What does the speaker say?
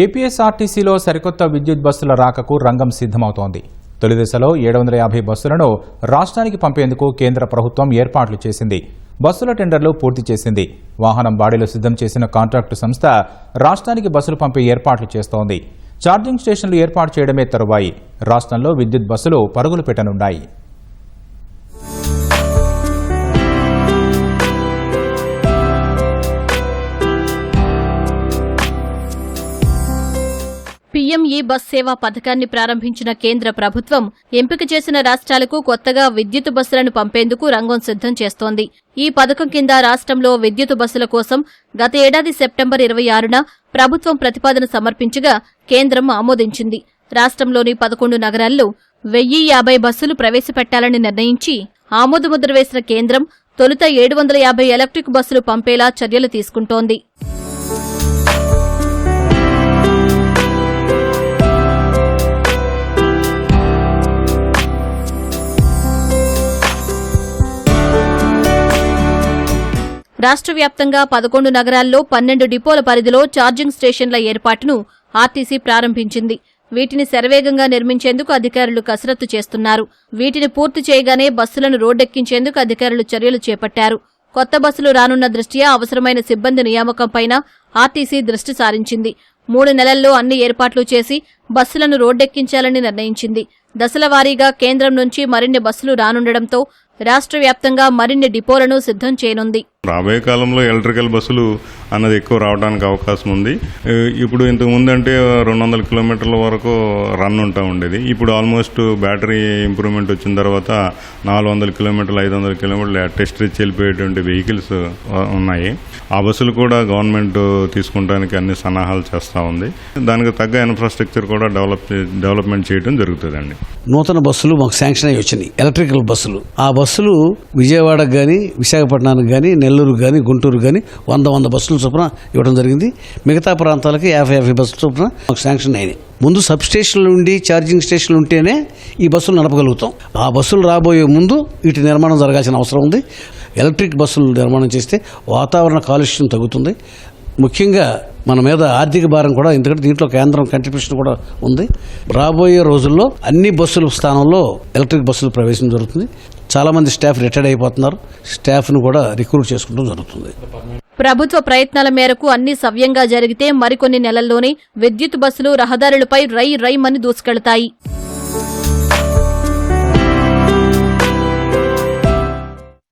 ఏపీఎస్ఆర్టీసీలో సరికొత్త విద్యుత్ బస్సుల రాకకు రంగం సిద్ధమవుతోంది. తొలి దశలో ఏడు వందల యాభై బస్సులను రాష్ట్రానికి పంపేందుకు కేంద్ర ప్రభుత్వం ఏర్పాట్లు చేసింది. బస్సుల టెండర్లు పూర్తి చేసింది. వాహనం బాడీలు సిద్ధం చేసిన కాంట్రాక్టు సంస్థ రాష్ట్రానికి బస్సులు పంపే ఏర్పాట్లు చేస్తోంది. ఛార్జింగ్ స్టేషన్లు ఏర్పాటు చేయడమే తరువాయి. రాష్ట్రంలో విద్యుత్ బస్సులు పరుగులు పెట్టనున్నాయి. పీఎం ఈ బస్ సేవా పథకాన్ని ప్రారంభించిన కేంద్ర ప్రభుత్వం ఎంపిక చేసిన రాష్ట్రాలకు కొత్తగా విద్యుత్ బస్సులను పంపేందుకు రంగం సిద్ధం చేస్తోంది. ఈ పథకం కింద రాష్ట్రంలో విద్యుత్ బస్సుల కోసం గత ఏడాది సెప్టెంబర్ ఇరవై ఆరున ప్రభుత్వం ప్రతిపాదన సమర్పించగా కేంద్రం ఆమోదించింది. రాష్ట్రంలోని పదకొండు నగరాల్లో వెయ్యి యాభై బస్సులు ప్రవేశపెట్టాలని నిర్ణయించి ఆమోదముద్ర వేసిన కేంద్రం తొలుత ఏడు వందల యాభై ఎలక్ట్రిక్ బస్సులు పంపేలా చర్యలు తీసుకుంటోంది. రాష్ట వ్యాప్తంగా పదకొండు నగరాల్లో పన్నెండు డిపోల పరిధిలో ఛార్జింగ్ స్టేషన్ల ఏర్పాటును ఆర్టీసీ ప్రారంభించింది. వీటిని శరవేగంగా నిర్మించేందుకు అధికారులు కసరత్తు చేస్తున్నారు. వీటిని పూర్తి చేయగానే బస్సులను రోడ్డెక్కించేందుకు అధికారులు చర్యలు చేపట్టారు. కొత్త బస్సులు రానున్న దృష్ట్యా అవసరమైన సిబ్బంది నియామకంపైన ఆర్టీసీ దృష్టి సారించింది. మూడు నెలల్లో అన్ని ఏర్పాట్లు చేసి బస్సులను రోడ్డెక్కించాలని నిర్ణయించింది. దశల వారీగా కేంద్రం నుంచి మరిన్ని బస్సులు రానుండడంతో రాష్ట్ర వ్యాప్తంగా మరిన్ని డిపోలను సిద్ధం చేయనుంది. రాబోయే కాలంలో ఎలక్ట్రికల్ బస్సులు అన్నది ఎక్కువ రావడానికి అవకాశం ఉంది. ఇప్పుడు ఇంతకు ముందు అంటే రెండు వందల కిలోమీటర్ల వరకు రన్ ఉంటా ఉండేది. ఇప్పుడు ఆల్మోస్ట్ బ్యాటరీ ఇంప్రూవ్మెంట్ వచ్చిన తర్వాత నాలుగు వందల కిలోమీటర్లు ఐదు వందల కిలోమీటర్లు టెస్ట్ రీచ్ వెళ్ళిపోయేటువంటి వెహికల్స్ ఉన్నాయి. ఆ బస్సులు కూడా గవర్నమెంట్ తీసుకుంటానికి అన్ని సన్నాహాలు చేస్తూ ఉంది. దానికి తగ్గ ఇన్ఫ్రాస్ట్రక్చర్ కూడా డెవలప్ డెవలప్మెంట్ చేయడం జరుగుతుందండి. నూతన బస్సులు మాకు శాంక్షన్ అయ్యి వచ్చినాయి. ఎలక్ట్రికల్ బస్సులు. ఆ బస్సులు విజయవాడకు కానీ విశాఖపట్నానికి కానీ నెల్లూరు కానీ గుంటూరు కానీ వంద వంద బస్సుల చొప్పున ఇవ్వడం జరిగింది. మిగతా ప్రాంతాలకి యాభై యాభై బస్సుల చొప్పున మాకు శాంక్షన్ అయినాయి. ముందు సబ్ స్టేషన్లు ఉండి ఛార్జింగ్ స్టేషన్లు ఉంటేనే ఈ బస్సులు నడపగలుగుతాం. ఆ బస్సులు రాబోయే ముందు వీటి నిర్మాణం జరగాల్సిన అవసరం ఉంది. ఎలక్ట్రిక్ బస్సులు నిర్మాణం చేస్తే వాతావరణ కాలుష్యం తగ్గుతుంది. ముఖ్యంగా మన మీద ఆర్థిక భారం కూడా ఎందుకంటే దీంట్లో కేంద్రం కంట్రిబ్యూషన్ కూడా ఉంది. రాబోయే రోజుల్లో అన్ని బస్సుల స్థానంలో ఎలక్ట్రిక్ బస్సులు ప్రవేశం జరుగుతుంది. చాలామంది స్టాఫ్ రిటైర్డ్ అయిపోతున్నారు. స్టాఫ్ను కూడా రిక్రూట్ చేసుకోవడం జరుగుతుంది. ప్రభుత్వ ప్రయత్నాల మేరకు అన్ని సవ్యంగా జరిగితే మరికొన్ని నెలల్లోనే విద్యుత్ బస్సులు రహదారులపై రై రైమని దూసుకెళ్తాయి.